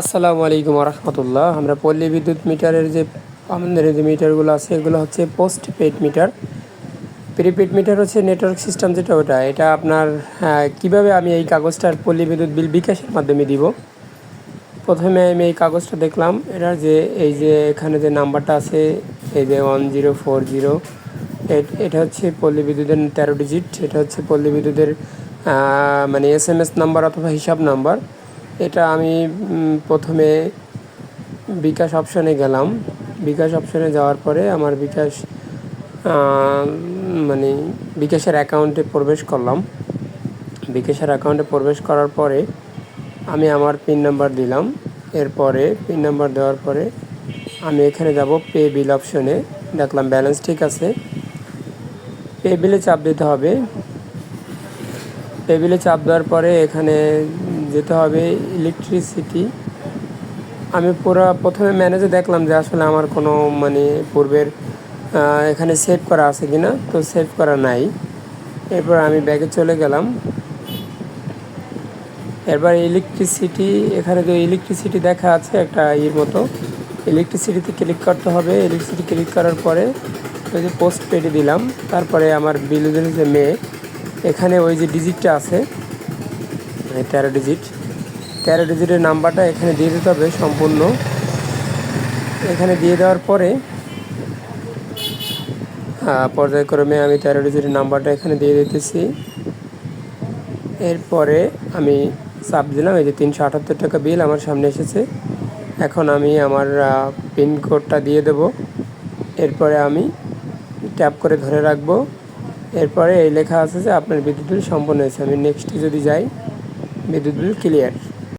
আসসালামু আলাইকুম রহমতুল্লাহ। আমরা পল্লী বিদ্যুৎ মিটারের যে আমাদের যে মিটারগুলো আছে এগুলো হচ্ছে post paid meter. Prepaid meter হচ্ছে নেটওয়ার্ক সিস্টেম যেটা ওটা। এটা আপনার হ্যাঁ, কীভাবে আমি এই কাগজটার পল্লী বিদ্যুৎ বিল বিকাশের মাধ্যমে দিব? প্রথমে আমি এই কাগজটা দেখলাম। এটার যে এই যে এখানে যে নাম্বারটা আছে এই যে ওয়ান জিরো ফোর জিরো এটা হচ্ছে পল্লী বিদ্যুতের তেরো ডিজিট। এটা হচ্ছে পল্লী বিদ্যুতের মানে এস এম এস নাম্বার অথবা হিসাব নাম্বার। এটা আমি প্রথমে বিকাশ অপশনে গেলাম। বিকাশ অপশনে যাওয়ার পরে আমার বিকাশ মানে বিকাশের অ্যাকাউন্টে প্রবেশ করলাম। বিকাশের অ্যাকাউন্টে প্রবেশ করার পরে আমি আমার পিন নাম্বার দিলাম। এরপরে পিন নাম্বার দেওয়ার পরে আমি এখানে যাব পে বিল অপশনে। দেখলাম ব্যালেন্স ঠিক আছে। পে বিলে চাপ দিতে হবে। পে বিলে চাপ দেওয়ার পরে এখানে যেতে হবে ইলেকট্রিসিটি আমি পুরো প্রথমে ম্যানেজে দেখলাম যে আসলে আমার কোনো মানে পূর্বের এখানে সেভ করা আছে কি না তো সেভ করা নাই। এরপর আমি ব্যাগে চলে গেলাম। এরপর ইলেকট্রিসিটি এখানে তো ইলেকট্রিসিটি দেখা আছে একটা ইয়ের মতো ইলেকট্রিসিটিতে ক্লিক করতে হবে। ইলেকট্রিসিটি ক্লিক করার পরে ওই যে পোস্ট পেডে দিলাম। তারপরে আমার বিলুদের যে মেয়ে, এখানে ওই যে ডিজিটটা আছে তেরো ডিজিট তেরো ডিজিটের নাম্বারটা এখানে দিয়ে দিতে হবে সম্পূর্ণ। এখানে দিয়ে দেওয়ার পরে পর্যায়ক্রমে আমি তেরো ডিজিটের নাম্বারটা এখানে দিয়ে দিতেছি। এরপরে আমি চাপ দিলাম, এই যে তিনশো আটাত্তর টাকা বিল আমার সামনে এসেছে। এখন আমি আমার পিনকোডটা দিয়ে দেব। এরপরে আমি ট্যাপ করে ধরে রাখব। এরপরে এই লেখা আছে যে আপনার বিদ্যুৎ বিল সম্পন্ন হয়েছে। আমি নেক্সটে যদি যাই বিদ্যুৎ বিল ক্লিয়ার